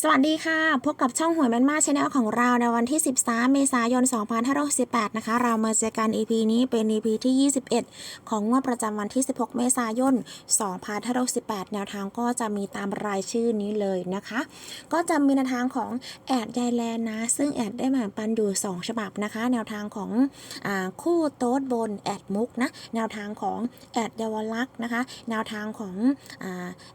สวัสดีค่ะ พบกับช่องหวยแมนมาชาแนลของเราในวันที่ 13 เมษายน 2568 นะคะ เรามาเจอกัน EP นี้เป็น EP ที่ 21 ของงวดประจำวันที่ 16 เมษายน 2568 แนวทางก็จะมีตามรายชื่อนี้เลยนะคะ ก็จะมีแนวทางของแอดยายแลนนะ ซึ่งแอดได้มาปันอยู่ 2 ฉบับนะคะ แนวทางของอคู่โต๊ดบนแอดมุกนะ แนวทางของแอดเยาวลักษณ์นะคะ แนวทางของอ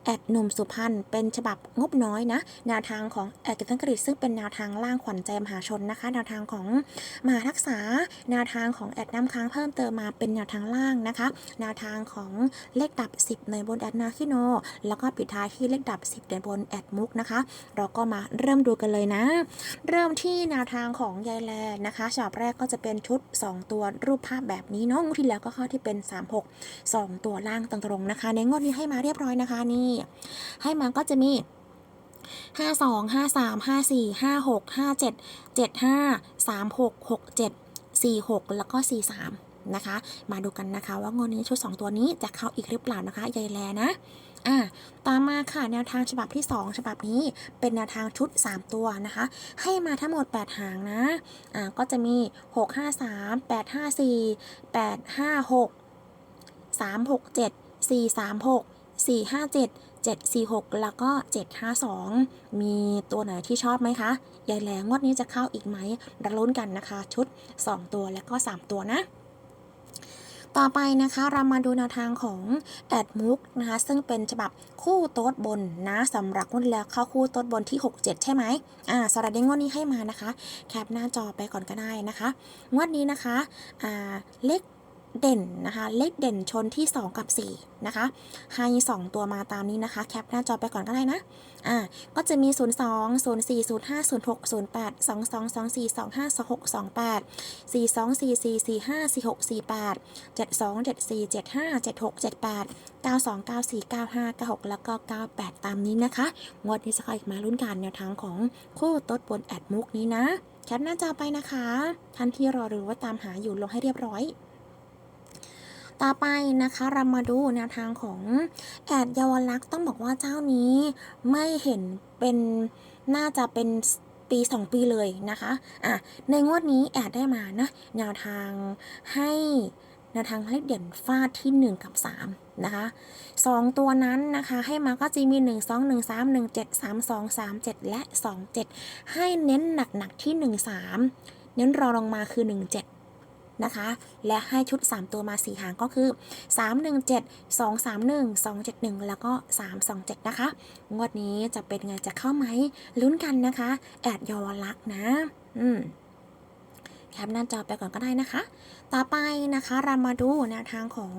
แอดหนุ่มสุพรรณเป็นฉบับงบน้อยนะแนวทางของแอดกิตังกฤษซึ่งเป็นแนวทางล่างขวัญใจมหาชนนะคะ แนวทางของมหาทักษา แนวทางของแอดน้ำค้างเพิ่มเติมมาเป็นแนวทางล่างนะคะ แนวทางของเลขดับ 10 ในบนแอดนาคิโน แล้วก็ปิดท้ายที่เลขดับ 10 ในบนแอดมุกนะคะ เราก็มาเริ่มดูกันเลยนะ เริ่มที่แนวทางของยายแลนะคะฉบับแรกก็จะเป็นชุด 2 ตัวรูปภาพแบบนี้เนาะงวดที่แล้วก็เข้าที่เป็น 36 2 ตัวล่างตรงๆนะคะ ในงวดนี้ให้มาเรียบร้อยนะคะนี่ ให้มาก็จะมีาสองห้าสามห้าสี่ห้าหกห้าเจ็ดเจ็ดห้าสามหกหกเจ็ดสี่หกแล้วก็สี่สามนะคะ มาดูกันนะคะ ว่างวดนี้ชุด 2 ตัวนี้จะเข้าอีกหรือเปล่านะคะยายแลนะอ่าตามมาค่ะแนวทางฉบับที่ 2 ฉบับนี้เป็นแนวทางชุด 3 ตัวนะคะ ให้มาทั้งหมด 8 หางนะอ่าก็จะมี 6 5 3 8 5 4 8 5 6 3 6 7 4 3 6 4 5 7 746 แล้วก็ 752 มีตัวไหนที่ชอบไหมคะยายแหลงงวดนี้จะเข้าอีกไหมเราลุ้นกันนะคะ ชุด 2 ตัวและก็ 3 ตัวนะต่อไปนะคะเรามาดูแนวทางของแอดมุกนะคะซึ่งเป็นฉบับคู่โต๊ดบนนะสำหรับงวดแล้วเข้าคู่โต๊ดบนที่ 67 ใช่ไหมอ่าสำหรับในงวดนี้ให้มานะคะ แคปหน้าจอไปก่อนก็ได้นะคะ งวดนี้นะคะอ่าเลข เด่นนะคะ เลขเด่นชนที่ 2 กับ 4 นะคะ ให้ 2 ตัวมาตามนี้นะคะ แคปหน้าจอไปก่อนก็ได้นะ อ่า ก็จะมี 0 2 0 4 0 5 0 6 0 8 2 2 2 4 2 5 2 6 2 8 4 2 4 4 4 5 4 6 4 8 7 2 7 4 7 5 7 6 7 8 9 2 9 4 9 5 9 6 แล้วก็ 98 ตามนี้นะคะ งวดนี้จะเข้าอีกมาลุ้นกันแนวทางของคู่ต๊ดบนแอดมุกนี้นะ แคปหน้าจอไปนะคะ ท่านที่รอหรือว่าตามหาอยู่ลงให้เรียบร้อย ต่อไปนะคะเรามาดูแนวทางของแอดเยาวลักษณ์ต้องบอกว่าเจ้านี้ไม่เห็นเป็นน่าจะเป็นปี 2 ปีเลยนะคะ อะ ในงวดนี้แอดได้มานะแนวทางให้แนวทางเลขเด่นฟาดที่ 1 กับ 3 นะคะ 2 ตัวนั้นนะคะให้มาก็จะมี 1 2 1 3 1 7 3 2 3 7 และ 2 7 ให้เน้นหนักๆที่ 1 3 เน้นรอลงมาคือ 1 7 นะคะ และให้ชุด 3 ตัวมา 4 หางก็คือ 3 1 7 2 3 1 2 7 1 แล้วก็ 3 2 7 นะคะ งวดนี้จะเป็นไงจะเข้าไหมลุ้นกันนะคะ แอดยอลักษ์นะ อืม แคปหน้าจอไปก่อนก็ได้นะคะ ต่อไปนะคะเรามาดูแนวทางของ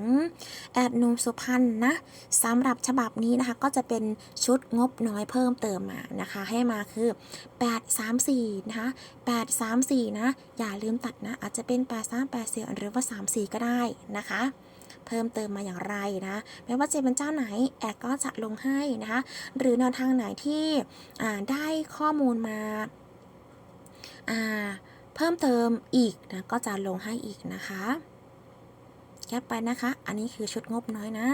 แอดนุ่มสุพรรณนะสำหรับฉบับนี้นะคะก็จะเป็นชุดงบน้อยเพิ่มเติมมานะคะ ให้มาคือ 8 3 4 นะคะ 8 3 4 นะ อย่าลืมตัดนะ อาจจะเป็น 8 3 8 4 หรือว่า 3 4 ก็ได้นะคะเพิ่มเติมมาอย่างไรนะไม่ว่าจะเป็นเจ้าไหนแอดก็จะลงให้นะคะหรือแนวทางไหนที่อ่าได้ข้อมูลมาอ่า เพิ่มเติมอีกนะก็จะลงให้อีกนะคะแคปไปนะคะ อันนี้คือชุดงบน้อยนะ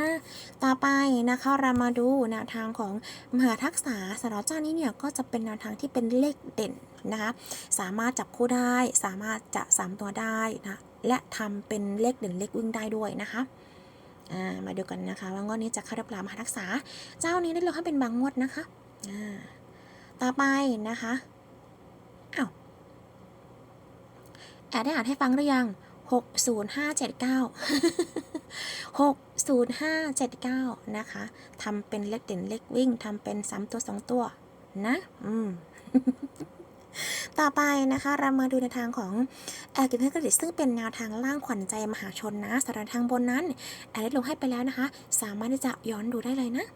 ต่อไปนะคะเรามาดูแนวทางของมหาทักษะสำหรับเจ้านี้เนี่ยก็จะเป็นแนวทางที่เป็นเลขเด่นนะคะ สามารถจับคู่ได้ สามารถจะสามตัวได้นะ และทำเป็นเลขเด่นเลขวิ่งได้ด้วยนะคะามาดูกันนะคะ ว่างวดนี้จะเข้ารือเปล่ามหาทักษะเจ้านี้ได้ลงให้เป็นบางงวดนะคะ ต่อไปนะคะ อ้าว แอดได้อ่านให้ฟังหรือยัง 60579 60579 นะคะทำเป็นเลขเด่นเลขวิ่งทำเป็น3ตัว2ตัว นะ อืม ต่อไปนะคะ เรามาดูในทางของแอร์กินเทอร์กระดิซึ่งเป็นแนวทางล่างขวัญใจมหาชนนะสำหรับทางบนนั้นแอร์ได้ลงให้ไปแล้วนะคะ สามารถที่จะย้อนดูได้เลยนะ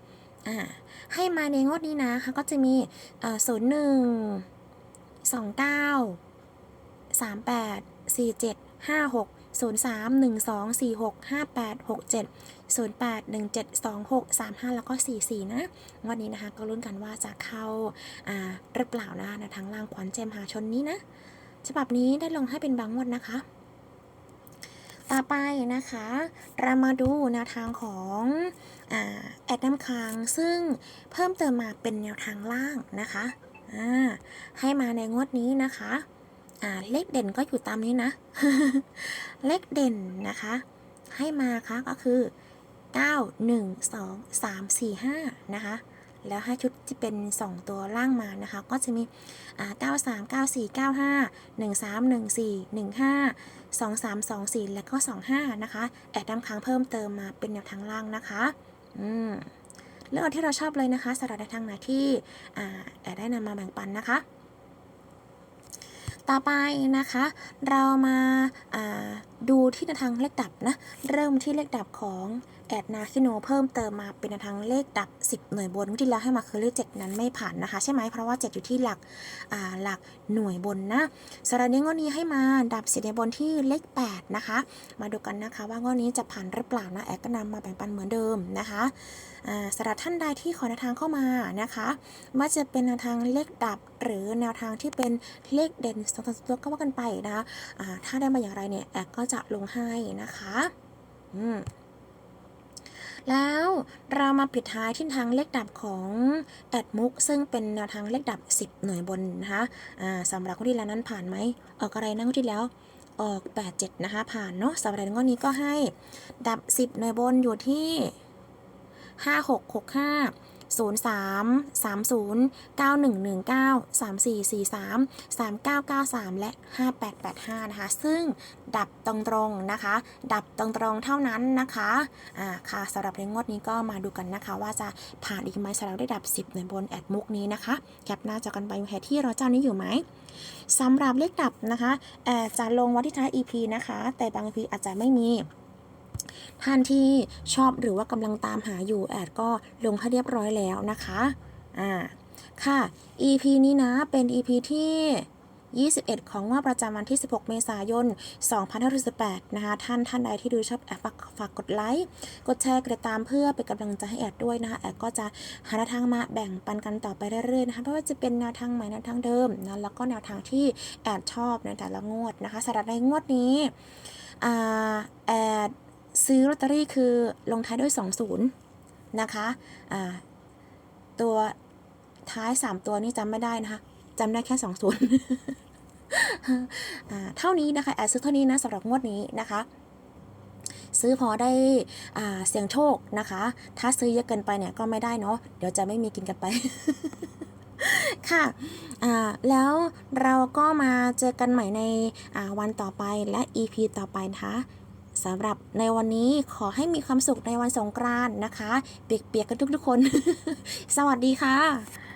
อ่าให้มาในงวดนี้นะคะก็จะมีเอ่อศูนย์หนึ่งสองเก้า สามแปดสี่เจ็ดห้าหกศูนย์สามหนึ่งสองสี่หกห้าแปดหกเจ็ดศูนย์แปดหนึ่งเจ็ดสองหกสามห้าแล้วก็สี่สี่นะงวันนี้นะคะก็ลุ้นกันว่าจะเข้าอ่าหรือเปล่านะคะในทางล่างขวัญเจมหาชนนี้นะ ฉบับนี้ได้ลงให้เป็นบางงวดนะคะ ต่อไปนะคะ เรามาดูแนวทางของอแอดน้ำค้างซึ่งเพิ่มเติมมาเป็นแนวทางล่างนะคะอ่าให้มาในงวดนี้นะคะ อ่าเลขเด่นก็อยู่ตามนี้นะ เลขเด่นนะคะ ให้มาคะก็คือ 9 1 2 3 4 5 นะคะ แล้วให้ชุดที่เป็น 2 ตัวล่างมานะคะ ก็จะมีอ่า93 94 95 13 14 15 23 24 แล้วก็ 25 นะคะ แอดนำค้างเพิ่มเติมมาเป็นแนวทางล่างนะคะ อืมเลือกเอาที่เราชอบเลยนะคะสำหรับในทางไหนที่แอดได้นำมาแบ่งปันนะคะ ต่อไปนะคะ เรามาาดูที่แนวทางเลขดับนะ เริ่มที่เลขดับของ แอดนาคิโนเพิ่มเติมมาเป็นทางเลขดับ 10 หน่วยบนที่แล้วให้มาคือเลข7นั้นไม่ผ่านนะคะ ใช่ไหมเพราะว่า 7 อยู่ที่หลักหลักหน่วยบนนะสำหรับในงวดนี้ให้มาดับ10หน่วยบนที่เลข 8 นะคะ มาดูกันนะคะ ว่างวดนี้จะผ่านหรือเปล่านะแอดก็นำมาแบ่งปันเหมือนเดิมนะคะสำหรับท่านใดที่ขอแนวทางเข้ามานะคะว่าจะเป็นแนวทางเลขดับหรือแนวทางที่เป็นเลขเด่นสองตัวก็ว่ากันไปนะคะถ้าได้มาอย่างไรเนี่ยแอดก็จะลงให้นะคะ อืม แล้วเรามาปิดท้ายที่ทางเลขดับของแอดมุกซึ่งเป็นแนวทางเลขดับ 10 หน่วยบนนะคะสำหรับคนที่แล้วนั้นผ่านไหมออกอะไรนะคนที่แล้วออก 87 นะคะ ผ่านเนาะสำหรับงวดนี้ก็ให้ดับ 10 หน่วยบนอยู่ที่ 5 6 6 5 0 3 3 0 9 1 1 9 3 4 4 3 3 9 9 3 และ 5885 นะคะ ซึ่งดับตรงๆนะคะ ดับตรงๆเท่านั้นนะคะอ่าค่ะสำหรับในงวดนี้ก็มาดูกันนะคะ ว่าจะผ่านอีกไหมสำหรับได้ดับ 10ในบนแอดมุกนี้นะคะ แคปหน้าจอกันไปแพทที่ราเจ้านี้อยู่ไหมสำหรับเลขดับนะคะแอดจะลงวันที่ท้าย EP นะคะ แต่บาง EP อาจจะไม่มี ท่านที่ชอบหรือว่ากำลังตามหาอยู่แอดก็ลงให้เรียบร้อยแล้วนะคะ อ่า ค่ะ EP นี้นะเป็น EP ที่21 ของงวดประจำวันที่ 16 เมษายน 2568 นะคะ ท่านท่านใดที่ดูชอบแอดฝากฝากกดไลค์ กดแชร์กดติดตามเพื่อเป็นกำลังใจให้แอดด้วยนะคะแอดก็จะหาแนวทางมาแบ่งปันกันต่อไปเรื่อยๆนะคะไม่ว่าจะเป็นแนวทางใหม่แนวทางเดิมนะแล้วก็แนวทางที่แอดชอบในแต่ละงวดนะคะสำหรับในงวดนี้อ่าแอด ซื้อลอตเตอรี่คือลงท้ายด้วย 20 นะคะอ่าตัวท้าย 3 ตัวนี่จำไม่ได้นะคะจำได้แค่ 20เท่านี้นะคะแอดซื้อเท่านี้นะสำหรับงวดนี้นะคะซื้อพอได้เสียงโชคนะคะ ถ้าซื้อเยอะเกินไปเนี่ยก็ไม่ได้เนาะ เดี๋ยวจะไม่มีกินกันไป ค่ะ แล้วเราก็มาเจอกันใหม่ในวันต่อไปและ EP ต่อไปนะคะ สำหรับในวันนี้ขอให้มีความสุขในวันสงกรานต์นะคะ เปียกๆกันทุกๆคน สวัสดีค่ะ